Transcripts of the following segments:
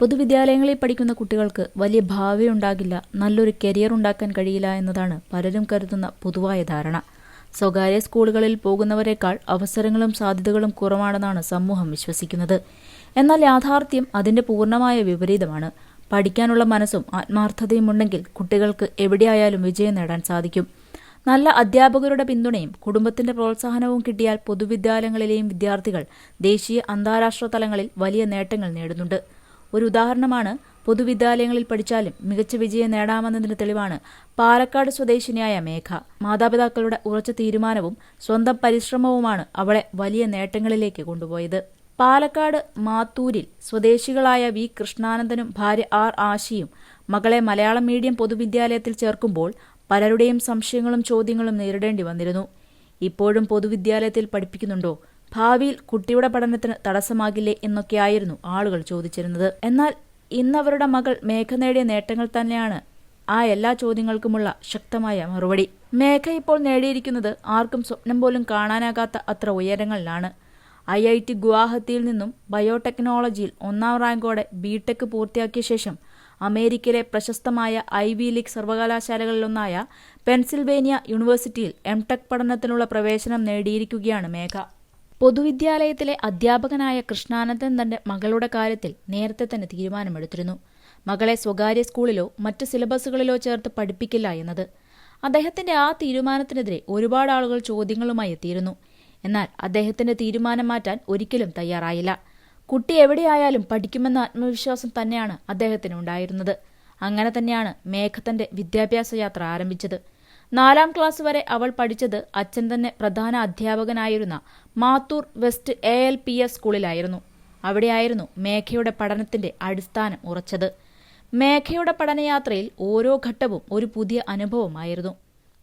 പൊതുവിദ്യാലയങ്ങളിൽ പഠിക്കുന്ന കുട്ടികൾക്ക് വലിയ ഭാവി ഉണ്ടാകില്ല നല്ലൊരു കരിയർ ഉണ്ടാക്കാൻ കഴിയില്ല എന്നതാണ് പലരും കരുതുന്ന പൊതുവായ ധാരണ. സ്വകാര്യ സ്കൂളുകളിൽ പോകുന്നവരെക്കാൾ അവസരങ്ങളും സാധ്യതകളും കുറവാണെന്നാണ് സമൂഹം വിശ്വസിക്കുന്നത്. എന്നാൽ യാഥാർത്ഥ്യം അതിന്റെ പൂർണമായ വിപരീതമാണ്. പഠിക്കാനുള്ള മനസ്സും ആത്മാർത്ഥതയും ഉണ്ടെങ്കിൽ കുട്ടികൾക്ക് എവിടെയായാലും വിജയം നേടാൻ സാധിക്കും. നല്ല അധ്യാപകരുടെ പിന്തുണയും കുടുംബത്തിന്റെ പ്രോത്സാഹനവും കിട്ടിയാൽ പൊതുവിദ്യാലയങ്ങളിലെയും വിദ്യാർത്ഥികൾ ദേശീയ അന്താരാഷ്ട്ര തലങ്ങളിൽ വലിയ നേട്ടങ്ങൾ നേടുന്നുണ്ട്. ഒരു ഉദാഹരണമാണ് പൊതുവിദ്യാലയങ്ങളിൽ പഠിച്ചാലും മികച്ച വിജയം നേടാമെന്നതിന് തെളിവാണ് പാലക്കാട് സ്വദേശിനിയായ മേഘ. മാതാപിതാക്കളുടെ ഉറച്ച തീരുമാനവും സ്വന്തം പരിശ്രമവുമാണ് അവളെ വലിയ നേട്ടങ്ങളിലേക്ക് കൊണ്ടുപോയത്. പാലക്കാട് മാത്തൂരിൽ സ്വദേശികളായ വി കൃഷ്ണാനന്ദനും ഭാര്യ ആർ ആശിയും മകളെ മലയാളം മീഡിയം പൊതുവിദ്യാലയത്തിൽ ചേർക്കുമ്പോൾ പലരുടെയും സംശയങ്ങളും ചോദ്യങ്ങളും നേരിടേണ്ടി വന്നിരുന്നു. ഇപ്പോഴും പൊതുവിദ്യാലയത്തിൽ പഠിപ്പിക്കുന്നുണ്ടോ? ഭാവിയിൽ കുട്ടിയുടെ പഠനത്തിന് തടസ്സമാകില്ലേ എന്നൊക്കെയായിരുന്നു ആളുകൾ ചോദിച്ചിരുന്നത്. എന്നാൽ ഇന്നവരുടെ മകൾ മേഘ നേടിയ നേട്ടങ്ങൾ തന്നെയാണ് ആ എല്ലാ ചോദ്യങ്ങൾക്കുമുള്ള ശക്തമായ മറുപടി. മേഘ ഇപ്പോൾ നേടിയിരിക്കുന്നത് ആർക്കും സ്വപ്നം പോലും കാണാനാകാത്ത അത്ര ഉയരങ്ങളിലാണ്. ഐ ഐ ടി ഗുവാഹത്തിയിൽ നിന്നും ബയോടെക്നോളജിയിൽ ഒന്നാം റാങ്കോടെ ബിടെക് പൂർത്തിയാക്കിയ ശേഷം അമേരിക്കയിലെ പ്രശസ്തമായ ഐ വി ലീഗ് സർവകലാശാലകളിലൊന്നായ പെൻസിൽവേനിയ യൂണിവേഴ്സിറ്റിയിൽ എം ടെക് പഠനത്തിനുള്ള പ്രവേശനം നേടിയിരിക്കുകയാണ് മേഘ. പൊതുവിദ്യാലയത്തിലെ അധ്യാപകനായ കൃഷ്ണാനന്ദൻ തന്റെ മകളുടെ കാര്യത്തിൽ നേരത്തെ തന്നെ തീരുമാനമെടുത്തിരുന്നു. മകളെ സ്വകാര്യ സ്കൂളിലോ മറ്റ് സിലബസുകളിലോ ചേർത്ത് പഠിപ്പിക്കില്ല എന്നത് അദ്ദേഹത്തിന്റെ ആ തീരുമാനത്തിനെതിരെ ഒരുപാട് ആളുകൾ ചോദ്യങ്ങളുമായി എത്തിയിരുന്നു. എന്നാൽ അദ്ദേഹത്തിന്റെ തീരുമാനം മാറ്റാൻ ഒരിക്കലും തയ്യാറായില്ല. കുട്ടി എവിടെയായാലും പഠിക്കുമെന്ന ആത്മവിശ്വാസം തന്നെയാണ് അദ്ദേഹത്തിന് ഉണ്ടായിരുന്നത്. അങ്ങനെ തന്നെയാണ് മേഘത്തന്റെ വിദ്യാഭ്യാസ യാത്ര ആരംഭിച്ചത്. നാലാം ക്ലാസ് വരെ അവൾ പഠിച്ചത് അച്ഛൻ തന്നെ പ്രധാന അധ്യാപകനായിരുന്ന Mathur West A L P S സ്കൂളിലായിരുന്നു. അവിടെയായിരുന്നു മേഘയുടെ പഠനത്തിന്റെ അടിസ്ഥാനം ഉറച്ചത്. മേഘയുടെ പഠനയാത്രയിൽ ഓരോ ഘട്ടവും ഒരു പുതിയ അനുഭവമായിരുന്നു.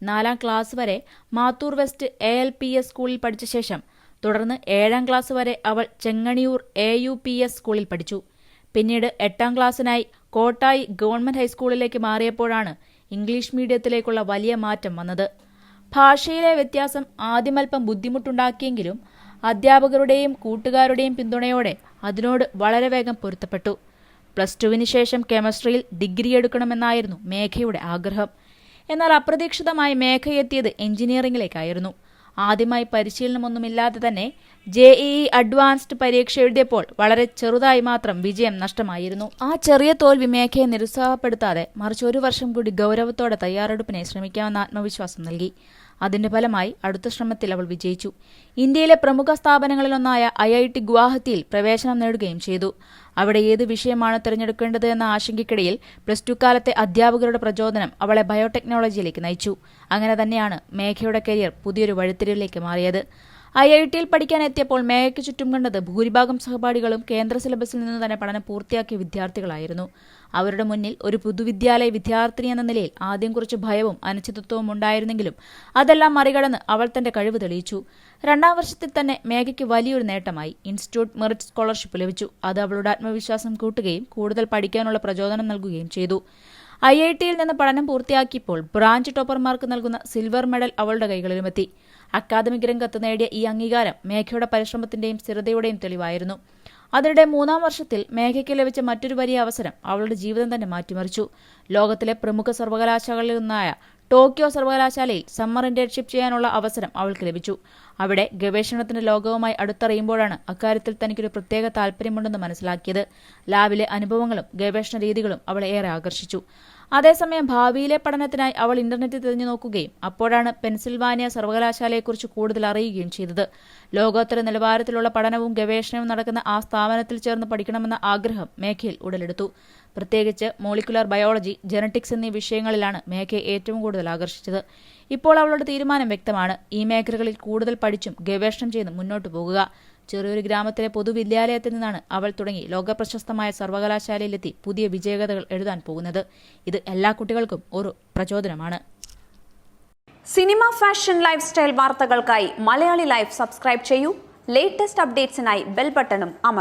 നാലാം ക്ലാസ് വരെ Mathur west A L P S സ്കൂളിൽ പഠിച്ച ശേഷം തുടർന്ന് ഏഴാം ക്ലാസ് വരെ അവൾ Chenganiyur A U P S സ്കൂളിൽ പഠിച്ചു. പിന്നീട് എട്ടാം ക്ലാസ്സിനായി കോട്ടായി ഗവൺമെന്റ് ഹൈസ്കൂളിലേക്ക് മാറിയപ്പോഴാണ് ഇംഗ്ലീഷ് മീഡിയത്തിലേക്കുള്ള വലിയ മാറ്റം വന്നത്. ഭാഷയിലെ വ്യത്യാസം ആദ്യമൽപ്പം ബുദ്ധിമുട്ടുണ്ടാക്കിയെങ്കിലും അധ്യാപകരുടെയും കൂട്ടുകാരുടെയും പിന്തുണയോടെ അതിനോട് വളരെ വേഗം പൊരുത്തപ്പെട്ടു. പ്ലസ് ടുവിന് ശേഷം കെമിസ്ട്രിയിൽ ഡിഗ്രി എടുക്കണമെന്നായിരുന്നു മേഘയുടെ ആഗ്രഹം. എന്നാൽ അപ്രതീക്ഷിതമായി മേഘ എത്തിയത് എഞ്ചിനീയറിംഗിലേക്കായിരുന്നു ആദ്യമായി പരിശീലനമൊന്നുമില്ലാതെ തന്നെ ജെ ഇ അഡ്വാൻസ്ഡ് പരീക്ഷ എഴുതിയപ്പോൾ വളരെ ചെറുതായി മാത്രം വിജയം നഷ്ടമായിരുന്നു. ആ ചെറിയ തോൽവി മേഖയെ നിരുത്സാഹപ്പെടുത്താതെ മറിച്ച് ഒരു വർഷം കൂടി ഗൗരവത്തോടെ തയ്യാറെടുപ്പിനെ ശ്രമിക്കാമെന്ന ആത്മവിശ്വാസം നൽകി. അതിന്റെ ഫലമായി അടുത്ത ശ്രമത്തിൽ അവൾ വിജയിച്ചു. ഇന്ത്യയിലെ പ്രമുഖ സ്ഥാപനങ്ങളിലൊന്നായ ഐ ഐ ടി ഗുവാഹത്തിയിൽ പ്രവേശനം നേടുകയും ചെയ്തു. അവിടെ ഏത് വിഷയമാണ് തിരഞ്ഞെടുക്കേണ്ടത് എന്ന ആശങ്കയ്ക്കിടയിൽ പ്ലസ് ടു കാലത്തെ അധ്യാപകരുടെ പ്രചോദനം അവളെ ബയോടെക്നോളജിയിലേക്ക് നയിച്ചു. അങ്ങനെ തന്നെയാണ് മേഘയുടെ കരിയർ പുതിയൊരു വഴിത്തിരിവിലേക്ക് മാറിയത്. ഐ ഐ ടിയിൽ പഠിക്കാൻ എത്തിയപ്പോൾ മേഘയ്ക്ക് ചുറ്റും കണ്ടത് ഭൂരിഭാഗം സഹപാഠികളും കേന്ദ്ര സിലബസിൽ നിന്ന് തന്നെ പഠനം പൂർത്തിയാക്കിയ വിദ്യാർത്ഥികളായിരുന്നു. അവരുടെ മുന്നിൽ ഒരു പൊതുവിദ്യാലയ വിദ്യാർത്ഥിനി എന്ന നിലയിൽ ആദ്യം കുറച്ച് ഭയവും അനിശ്ചിതത്വവും ഉണ്ടായിരുന്നെങ്കിലും അതെല്ലാം മറികടന്ന് അവൾ തന്റെ കഴിവ് തെളിയിച്ചു. രണ്ടാം വർഷത്തിൽ തന്നെ മേഘയ്ക്ക് വലിയൊരു നേട്ടമായി. ഇൻസ്റ്റിറ്റ്യൂട്ട് മെറിറ്റ് സ്കോളർഷിപ്പ് ലഭിച്ചു. അത് അവളുടെ ആത്മവിശ്വാസം കൂട്ടുകയും കൂടുതൽ പഠിക്കാനുള്ള പ്രചോദനം നൽകുകയും ചെയ്തു. ഐ ഐ ടിയിൽ നിന്ന് പഠനം പൂർത്തിയാക്കിയപ്പോൾ ബ്രാഞ്ച് ടോപ്പർമാർക്ക് നൽകുന്ന സിൽവർ മെഡൽ അവളുടെ കൈകളിലുമെത്തി. അക്കാദമിക് രംഗത്ത് നേടിയ ഈ അംഗീകാരം മേഘയുടെ പരിശ്രമത്തിന്റെയും സ്ഥിരതയുടെയും തെളിവായിരുന്നു. അതിനിടെ മൂന്നാം വർഷത്തിൽ മേഘയ്ക്ക് ലഭിച്ച മറ്റൊരു വലിയ അവസരം അവളുടെ ജീവിതം തന്നെ മാറ്റിമറിച്ചു. ലോകത്തിലെ പ്രമുഖ സർവകലാശാലകളിൽ ഒന്നായ ടോക്കിയോ സർവകലാശാലയിൽ സമ്മർ ഇന്റേൺഷിപ്പ് ചെയ്യാനുള്ള അവസരം അവൾക്ക് ലഭിച്ചു. അവിടെ ഗവേഷണത്തിന്റെ ലോകവുമായി അടുത്തറിയുമ്പോഴാണ് അക്കാര്യത്തിൽ തനിക്കൊരു പ്രത്യേക താല്പര്യമുണ്ടെന്ന് മനസ്സിലാക്കിയത്. ലാബിലെ അനുഭവങ്ങളും ഗവേഷണ രീതികളും അവളെ ഏറെ ആകർഷിച്ചു. അതേസമയം ഭാവിയിലെ പഠനത്തിനായി അവൾ ഇന്റർനെറ്റിൽ തിരഞ്ഞു നോക്കുകയും അപ്പോഴാണ് പെൻസിൽവാനിയ സർവകലാശാലയെക്കുറിച്ച് കൂടുതൽ അറിയുകയും ചെയ്തത്. ലോകോത്തര നിലവാരത്തിലുള്ള പഠനവും ഗവേഷണവും നടക്കുന്ന ആ സ്ഥാപനത്തിൽ ചേർന്ന് പഠിക്കണമെന്ന ആഗ്രഹം മേഘയിൽ ഉടലെടുത്തു. പ്രത്യേകിച്ച് മോളിക്കുലർ ബയോളജി ജനറ്റിക്സ് എന്നീ വിഷയങ്ങളിലാണ് മേഘയെ ഏറ്റവും കൂടുതൽ ആകർഷിച്ചത്. ഇപ്പോൾ അവളുടെ തീരുമാനം വ്യക്തമാണ്. ഈ മേഖലകളിൽ കൂടുതൽ പഠിച്ചും ഗവേഷണം ചെയ്തും മുന്നോട്ട് പോകുക. ചെറിയൊരു ഗ്രാമത്തിലെ പൊതുവിദ്യാലയത്തിൽ നിന്നാണ് അവൾ തുടങ്ങി ലോകപ്രശസ്തമായ സർവകലാശാലയിലെത്തി പുതിയ വിജയകഥകൾ എഴുതാൻ പോകുന്നത്. ഇത് എല്ലാ കുട്ടികൾക്കും ഒരു പ്രചോദനമാണ്. സിനിമ ഫാഷൻ ലൈഫ് സ്റ്റൈൽ വാർത്തകൾക്കായി മലയാളി ലൈഫ് സബ്സ്ക്രൈബ് ചെയ്യൂ. ലേറ്റസ്റ്റ് അപ്ഡേറ്റ്സിനായി ബെൽ ബട്ടണും അമർ